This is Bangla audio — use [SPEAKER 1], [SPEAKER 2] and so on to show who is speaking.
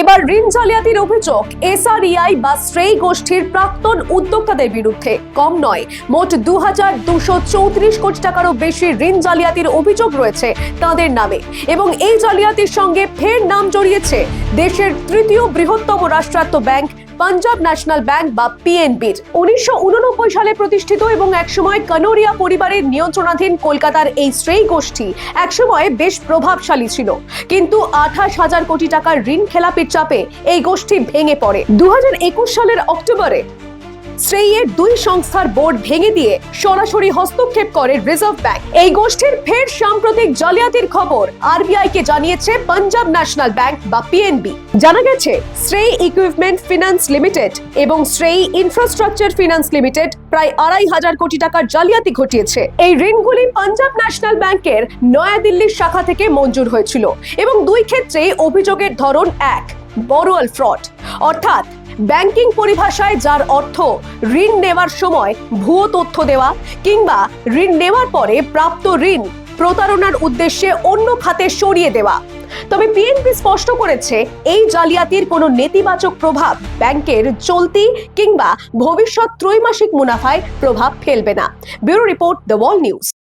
[SPEAKER 1] এবার ঋণ জালিয়াতির অভিযোগ, এসআরইআই বা শ্রেই গোষ্ঠীর প্রাক্তন উদ্যোক্তাদের বিরুদ্ধে। কম নয়, মোট দু হাজার দুশো চৌত্রিশ কোটি টাকারও বেশি ঋণ জালিয়াতির অভিযোগ রয়েছে তাদের নামে। এবং এই জালিয়াতির সঙ্গে ফের নাম জড়িয়েছে দেশের তৃতীয় বৃহত্তম রাষ্ট্রায়ত্ত ব্যাংক পাঞ্জাব ন্যাশনাল ব্যাংক বা পিএনবির। উনিশশো উননব্বই সালে প্রতিষ্ঠিত এবং একসময় কানোরিয়া পরিবারের নিয়ন্ত্রণাধীন কলকাতার এই শ্রেয় গোষ্ঠী একসময় বেশ প্রভাবশালী ছিল। কিন্তু আঠাশ হাজার কোটি টাকার ঋণ খেলাপির চাপে এই গোষ্ঠী ভেঙে পড়ে। দু হাজার একুশ সালের অক্টোবরে শ্রেয়ের দুই সংস্থার বোর্ড ভেঙে দিয়ে সরাসরি হস্তক্ষেপ করে রিজার্ভ ব্যাংক। এই গোষ্ঠীর ফের সাম্প্রতিক জালিয়াতির খবর আরবিআই কে জানিয়েছে পাঞ্জাব ন্যাশনাল ব্যাংক বা পিএনবি। জানা গেছে শ্রেই ইকুইপমেন্ট ফিনান্স লিমিটেড এবং শ্রেই ইনফ্রাস্ট্রাকচার ফিনান্স লিমিটেড প্রায় আড়াই হাজার কোটি টাকার জালিয়াতি ঘটিয়েছে। এই ঋণগুলি পাঞ্জাব ন্যাশনাল ব্যাংকের নয়াদিল্লির শাখা থেকে মঞ্জুর হয়েছিল এবং দুই ক্ষেত্রেই অভিযোগের ধরন এক, বড়োয়াল ফ্রড। অর্থাৎ ব্যাংকিং পরিভাষায় যার অর্থ ঋণ নেওয়ার সময় ভুয়ো তথ্য দেওয়া কিংবা ঋণ নেওয়ার পরে প্রাপ্ত ঋণ প্রতারণার উদ্দেশ্যে অন্য খাতে সরিয়ে দেওয়া। তবে পিএনপি স্পষ্ট করেছে, এই জালিয়াতির কোনো নেতিবাচক প্রভাব ব্যাংকের চলতি কিংবা ভবিষ্যৎ ত্রৈমাসিক মুনাফায় প্রভাব ফেলবে না। Bureau report the wall news.